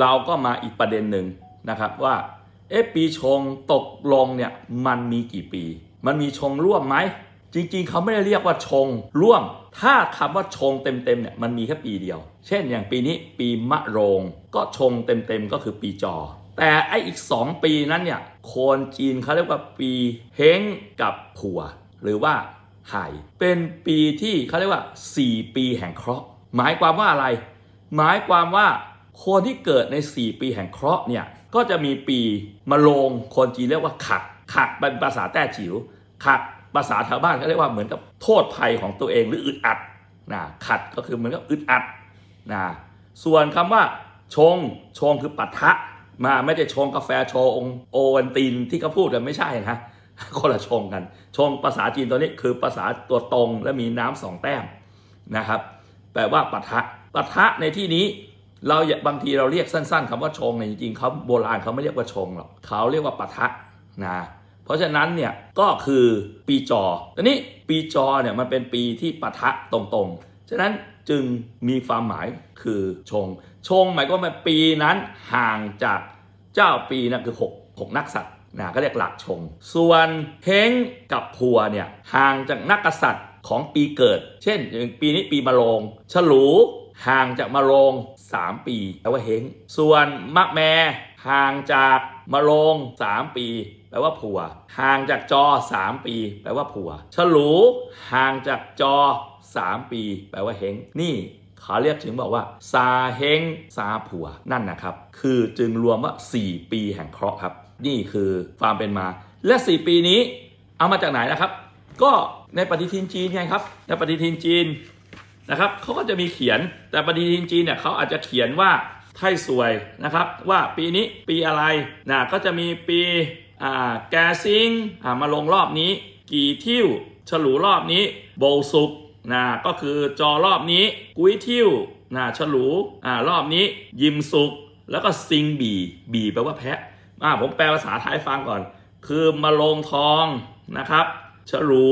เราก็มาอีกประเด็นหนึ่งนะครับว่าเอ๊ะปีชงตกลงเนี่ยมันมีกี่ปี มันมีชงร่วมไหม จริงๆ เขาไม่ได้เรียกว่าชงร่วม ถ้าคำว่าชงเต็มๆเนี่ยมันมีแค่ปีเดียว เช่นอย่างปีนี้ปีมะโรง ก็ชงเต็มๆก็คือปีจอ แต่ไออีก 2 ปีนั้นเนี่ยคนจีนเขาเรียกว่าปีเฮงกับผัว หรือว่าไห่เป็นปีที่เขาเรียกว่า 4 ปีแห่งเคราะห์หมายความว่าอะไร หมายความว่า คนที่เกิดใน 4 ปีแห่งเคราะห์เนี่ยก็จะมีปีมะโรงคนจีนเรียกว่าขัดขัดเป็นภาษาแต้จิ๋วขัดภาษาชาวบ้านเขาเรียกว่าเหมือนกับโทษภัยของตัวเองหรืออึดอัดนะขัดก็คือเหมือนกับอึดอัดนะส่วนคำว่าชงชงคือปัทะมาไม่ได้ชงกาแฟชงโอวันตินที่เขาพูดกันไม่ใช่นะคนละชงกัน ชงภาษาจีนตัวนี้คือภาษาตัวตรงและมีน้ำสองแต้มนะครับแปลว่าปัทะปัทะในที่นี้ เราอย่าบางทีเราเรียกสั้น ๆคำว่าชงเนี่ยจริงๆเขาโบราณเขาไม่เรียกว่าชงหรอกเขาเรียกว่าปัทะนะเพราะฉะนั้นเนี่ยก็คือปีจอทีนี้ปีจอเนี่ยมันเป็นปีที่ปัทะตรงๆ ฉะนั้นจึงมีความหมายคือชง ชงหมายก็ว่าปีนั้นห่างจากเจ้าปีนั่นคือ 6 6 นักษัตริย์นะก็เรียกหลักชง ส่วนเฮงกับพัวเนี่ยห่างจากนักษัตริย์ของปีเกิด เช่นอย่างปีนี้ปีมะโรงฉลู ห่างจากมะโรง 3 ปีแปลว่าเฮงส่วนมะแมห่างจากมะโรง 3 ปีแปลว่าผัว ห่างจากจอ 3 ปี แปลว่าผัว ฉลูห่างจากจอ 3 ปี แปลว่าเฮงนี่เขาเรียกถึงบอกว่า ซาเฮงซาผัวนั่นนะครับ คือจึงรวมว่า 4 ปีแห่งเคราะห์ครับ นี่คือความเป็นมา และ 4 ปีนี้ เอามาจากไหนนะครับ ก็ในปฏิทินจีนไงครับ ในปฏิทินจีน นะครับเขาก็จะมีเขียนแต่ปฏิทินจีนเนี่ยเขาอาจจะเขียนว่าไทสวยนะครับว่าปีนี้ปีอะไรนะก็จะมีปีอ่าแกซิงอ่ามาลงรอบนี้ กี่ทิ่วฉลูรอบนี้โบสุกนะก็คือจอรอบนี้กุ้ยทิ่วนะฉลูอ่ารอบนี้ยิมสุกแล้วก็ซิงบีบีแปลว่าแพะอ่าผมแปลภาษาไทยฟังก่อน คือมาลงทองนะครับ ฉลู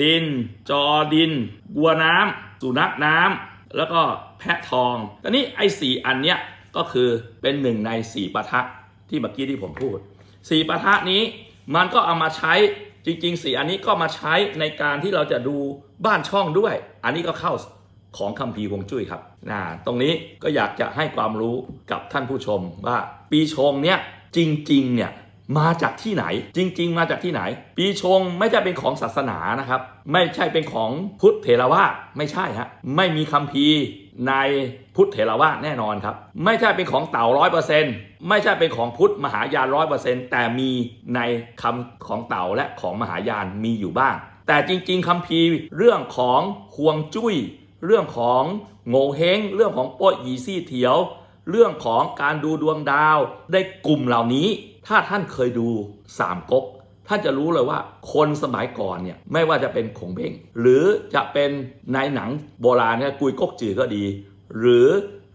ดิน จอดินบัวน้ำ สุนัขน้ำแล้วก็แพะทองตอนนี้ไอ้สี่อันเนี้ยก็คือเป็นหนึ่งในสี่ปะทะที่เมื่อกี้ที่ผมพูดสี่ปะทะนี้มันก็เอามาใช้จริงๆสี่อันนี้ก็มาใช้ในการที่เราจะดูบ้านช่องด้วย อันนี้ก็เข้าของคัมภีวงจุ้ยครับนะตรงนี้ก็อยากจะให้ความรู้กับท่านผู้ชมว่าปีชงเนี้ยจริงๆเนี่ย มาจากที่ไหน จริง ๆ มาจากที่ไหน ปีชงไม่ใช่เป็นของศาสนานะครับ ไม่ใช่เป็นของพุทธเถรวาทไม่ใช่ฮะไม่มีคัมภีร์ในพุทธเถรวาทแน่นอนครับ ไม่ใช่เป็นของเต่าร้อยเปอร์เซ็นต์ไม่ใช่เป็นของพุทธมหายานร้อยเปอร์เซ็นต์แต่มีในคำของเต่าและของมหายานมีอยู่บ้าง แต่จริง ๆคัมภีร์เรื่องของฮวงจุ้ย เรื่องของโงเฮงเรื่องของโป๊ะหยีซี่เถียว เรื่องของการดูดวงดาวได้กลุ่มเหล่านี้ ถ้าท่านเคยดูสามก๊กท่านจะรู้เลยว่าคนสมัยก่อนเนี่ยไม่ว่าจะเป็นขงเบ้งหรือจะเป็นในหนังโบราณเนี่ยกุยก๊กจือก็ดี หรือ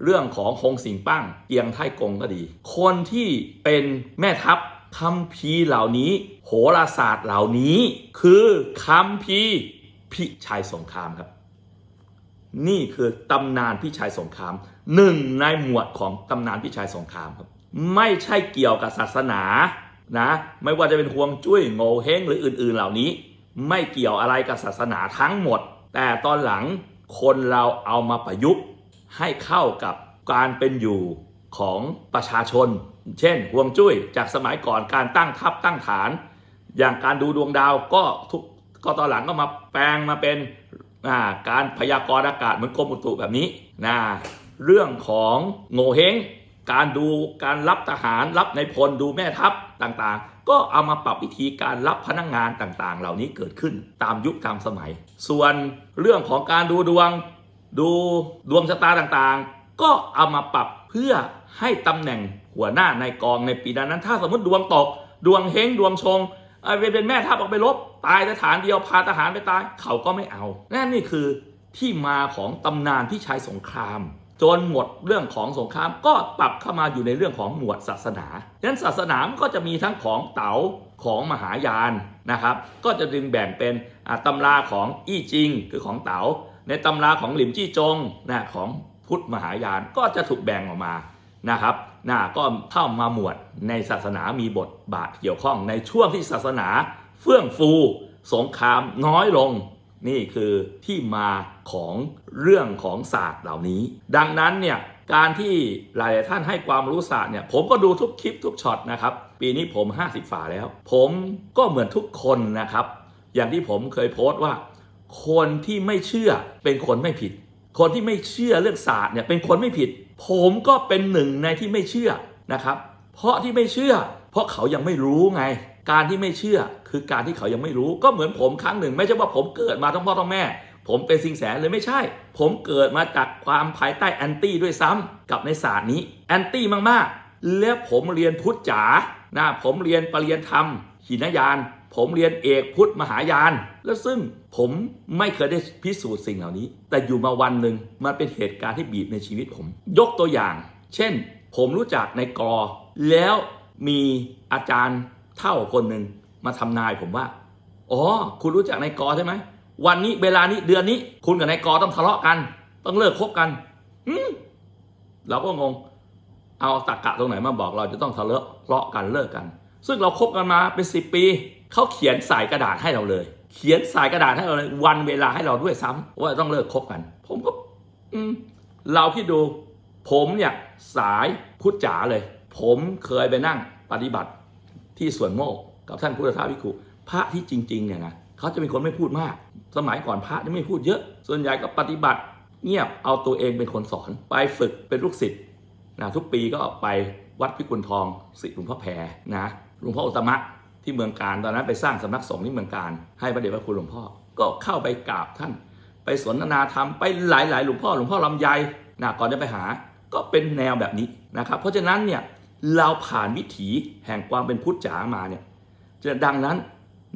เรื่องของคงสิงปั้งเกียงไทกงก็ดี คนที่เป็นแม่ทัพคัมภีเหล่านี้ โหราศาสตร์เหล่านี้ คือคัมภีพิชัยสงครามครับ นี่คือตำนานพิชัยสงครามหนึ่งในหมวดของตำนานพิชัยสงครามครับ ไม่ใช่เกี่ยวกับศาสนานะ ไม่ว่าจะเป็นฮวงจุ้ยโง่เฮงหรืออื่นๆเหล่านี้ ไม่เกี่ยวอะไรกับศาสนาทั้งหมด แต่ตอนหลังคนเราเอามาประยุกต์ให้เข้ากับการเป็นอยู่ของประชาชน เช่นฮวงจุ้ยจากสมัยก่อนการตั้งทัพตั้งฐาน อย่างการดูดวงดาวก็ทุกก็ตอนหลังก็มาแปลงมาเป็น อ่าการพยากรณ์อากาศเหมือนกรมอุตุแบบนี้นะเรื่องของโงเฮงการดูการรับทหารรับในพลดูแม่ทัพต่างๆ ก็เอามาปรับวิธีการรับพนักงงานต่างๆ เหล่านี้เกิดขึ้นตามยุคตามสมัย ส่วนเรื่องของการดูดวงดูดวงชะตาต่างๆ ก็เอามาปรับเพื่อให้ตำแหน่งหัวหน้าในกองในปีนั้นถ้าสมมติดวงตก ดวงเฮงดวงชง เป็นแม่ทัพออกไปรบตายแต่ฐานเดียวพาทหารไปตายเขาก็ไม่เอานั่นนี่คือที่มาของตำนานพิชัยสงครามจนหมดเรื่องของสงครามก็ปรับเข้ามาอยู่ในเรื่องของหมวดศาสนาดังนั้นศาสนาก็จะมีทั้งของเต๋าของมหายานนะครับ ก็จะดึงแบ่งเป็นตำราของอี้จิงคือของเต๋าในตำราของหลิมจี้จงนะของพุทธมหายานก็จะถูกแบ่งออกมา นะครับนะก็เข้ามาหมวดในศาสนามีบทบาทเกี่ยวข้องในช่วงที่ศาสนาเฟื่องฟูสงครามน้อยลง นี่คือที่มาของเรื่องของศาสตร์เหล่านี้ ดังนั้นเนี่ยการที่หลาย ๆ ท่านให้ความรู้ศาสตร์เนี่ยผมก็ดูทุกคลิปทุกช็อตนะครับ ปีนี้ผม 50ฝ่าแล้ว ผมก็เหมือนทุกคนนะครับ อย่างที่ผมเคยโพสต์ว่า คนที่ไม่เชื่อเป็นคนไม่ผิด คนที่ไม่เชื่อเรื่องศาสตร์เนี่ยเป็นคนไม่ผิด ผมก็เป็นหนึ่งในที่ไม่เชื่อนะครับ เพราะที่ไม่เชื่อ เพราะเขายังไม่รู้ไง การที่ไม่เชื่อคือการที่เขายังไม่รู้ก็เหมือนผมครั้งหนึ่ง ไม่ใช่ว่าผมเกิดมาทั้งพ่อทั้งแม่ ผมเป็นสิงแสเลยไม่ใช่ ผมเกิดมาจากความภายใต้แอนตี้ด้วยซ้ำกับในศาสตร์นี้แอนตี้มากๆ แล้วผมเรียนพุทธจ๋านะผมเรียนปรริยนธรรมหินยาน ผมเรียนเอกพุทธมหายาน แล้วซึ่งผมไม่เคยได้พิสูจน์สิ่งเหล่านี้ แต่อยู่มาวันหนึ่งมันเป็นเหตุการณ์ที่บีบในชีวิตผม ยกตัวอย่าง เช่น ผมรู้จักในกอ แล้วมีอาจารย์เท่าคนหนึ่งมาทำนายผมว่า อ๋อ คุณรู้จักในกอใช่ไหม วันนี้เวลานี้เดือนนี้ คุณกับนายกอต้องทะเลาะกัน ต้องเลิกคบกันหืมเราก็งง เอาตะกะตรงไหนมาบอกเราจะต้องทะเลาะเลาะกันเลิกกัน ซึ่งเราคบกันมาเป็นสิบปี เขาเขียนใส่กระดาษให้เราเลย เขียนใส่กระดาษให้เราเลยวันเวลาให้เราด้วยซ้ำว่าต้องเลิกคบกัน ผมก็ อืมเราคิดดู ผมเนี่ยสายพุทธจ๋าเลย ผมเคยไปนั่งปฏิบัติที่สวนโมกกับท่านพุทธทาสวิคุพระที่จริง ๆ เนี่ยนะเขาจะเป็นคนไม่พูดมาก สมัยก่อนพระนี่ไม่พูดเยอะ ส่วนใหญ่ก็ปฏิบัติ เงียบเอาตัวเองเป็นคนสอน ไปฝึกเป็นลูกศิษย์นะทุกปีก็ไปวัดพิกุลทองศิษย์หลวงพ่อแพรนะหลวงพ่ออุตมะ ที่เมืองการตอนนั้นไปสร้างสำนักสงฆ์ที่เมืองการ ให้พระเดชพระคุณหลวงพ่อ ก็เข้าไปกราบท่าน ไปสนทนาธรรมไปหลาย ๆ หลวงพ่อหลวงพ่อลำไยนะก่อนจะไปหาก็เป็นแนวแบบนี้นะครับ เพราะฉะนั้นเนี่ยเราผ่านวิถีแห่งความเป็นพุทธจ๋ามาเนี่ยจะดังนั้น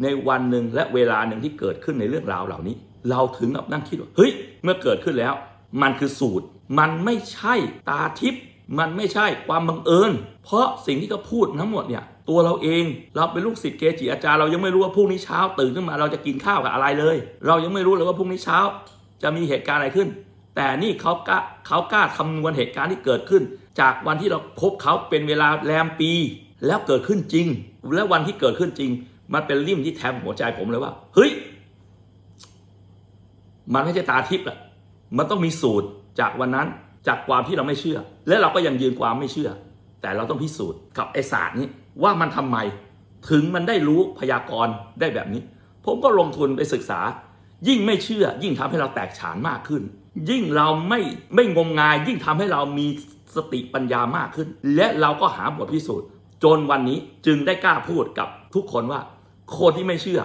ในวันหนึ่งและเวลาหนึ่งที่เกิดขึ้นในเรื่องราวเหล่านี้ เราถึงกับนั่งคิดว่าเฮ้ยเมื่อเกิดขึ้นแล้ว มันคือสูตร มันไม่ใช่ตาทิพย์มันไม่ใช่ความบังเอิญ เพราะสิ่งที่เขาพูดทั้งหมดเนี่ย ตัวเราเอง เราเป็นลูกศิษย์เกจิอาจารย์เรายังไม่รู้ว่าพรุ่งนี้เช้าตื่นขึ้นมาเราจะกินข้าวกับอะไรเลย เรายังไม่รู้เลยว่าพรุ่งนี้เช้า จะมีเหตุการณ์อะไรขึ้น แต่นี่เขากล้าเขากล้าคำนวณเหตุการณ์ที่เกิดขึ้น จากวันที่เราคบเขาเป็นเวลาแรมปี แล้วเกิดขึ้นจริง และวันที่เกิดขึ้นจริง มันเป็นริมที่แทงหัวใจผมเลยว่าเฮ้ยมันไม่ใช่ตาทิพย์อะมันต้องมีสูตรจากวันนั้นจากความที่เราไม่เชื่อ และเราก็ยังยืนความไม่เชื่อ แต่เราต้องพิสูจน์กับไอศาสตร์นี้ ว่ามันทำไม ถึงมันได้รู้พยากรณ์ได้แบบนี้ ผมก็ลงทุนไปศึกษา ยิ่งไม่เชื่อ ยิ่งทำให้เราแตกฉานมากขึ้น ยิ่งเราไม่ไม่งมงาย ยิ่งทำให้เรามีสติปัญญามากขึ้น และเราก็หาบทพิสูจน์ จนวันนี้จึงได้กล้าพูดกับทุกคนว่า คนที่ไม่เชื่อ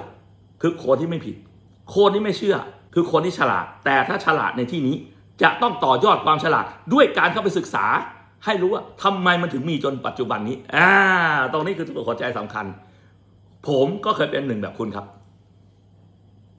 คือคนที่ไม่ผิด คนที่ไม่เชื่อ คือคนที่ฉลาด แต่ถ้าฉลาดในที่นี้จะต้องต่อยอดความฉลาดด้วยการเข้าไปศึกษา ให้รู้ว่าทำไมมันถึงมีจนปัจจุบันนี้อ่าตรงนี้คือตัวหัวใจสำคัญ ผมก็เคยเป็นหนึ่งแบบคุณครับ